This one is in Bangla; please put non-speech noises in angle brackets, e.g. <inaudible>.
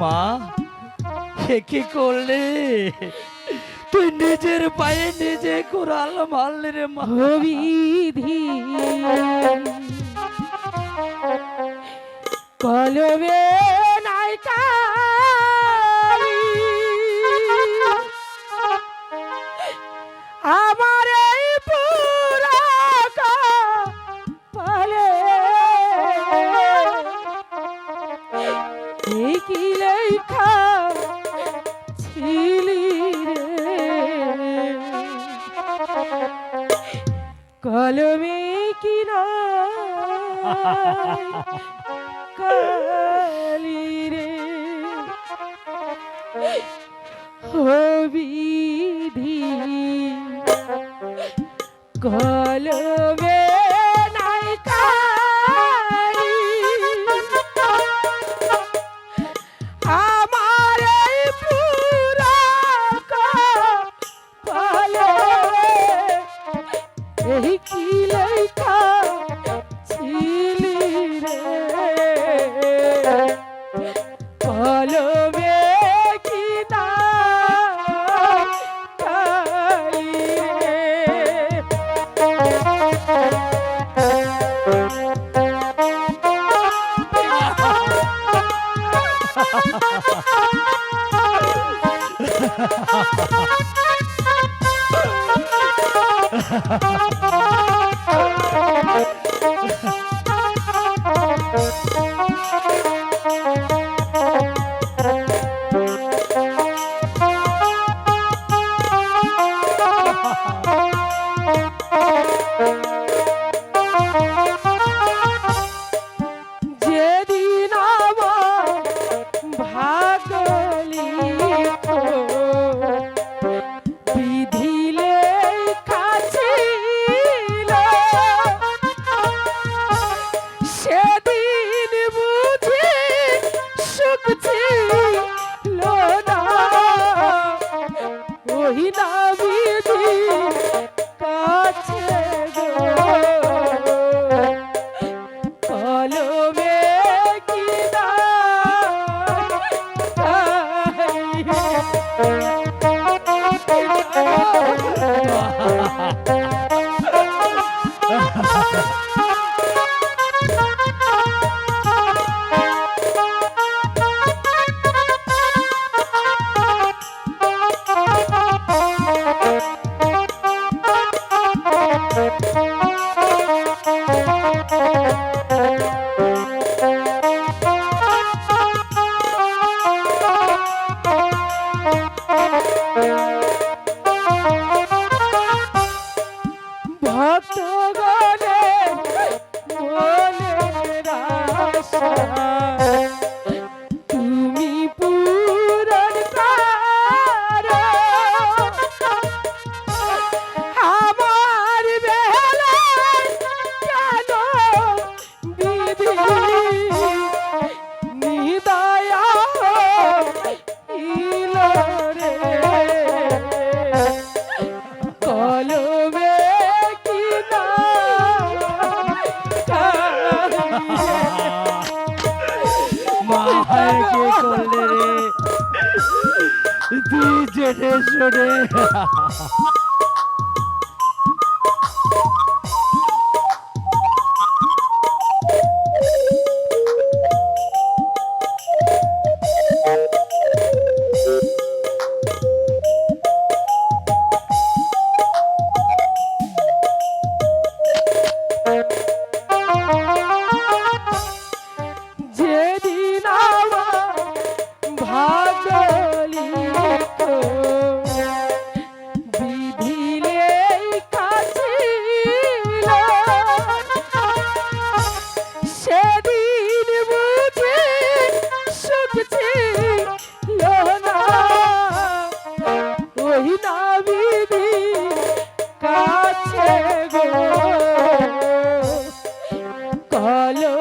মা সে কি করলে? তুই নিজের পায়ে নিজে কোরাল মারলি রে মা। কলবে নাই কলমে কি কালি রে হবিধি কলমে এই কি লেখা ছিলি রে কলমে কি না কালি রে <laughs> ভক্ত <laughs> কলমে কি না মা কি করলে? <laughs> রে তুই জেনে শুনে। love.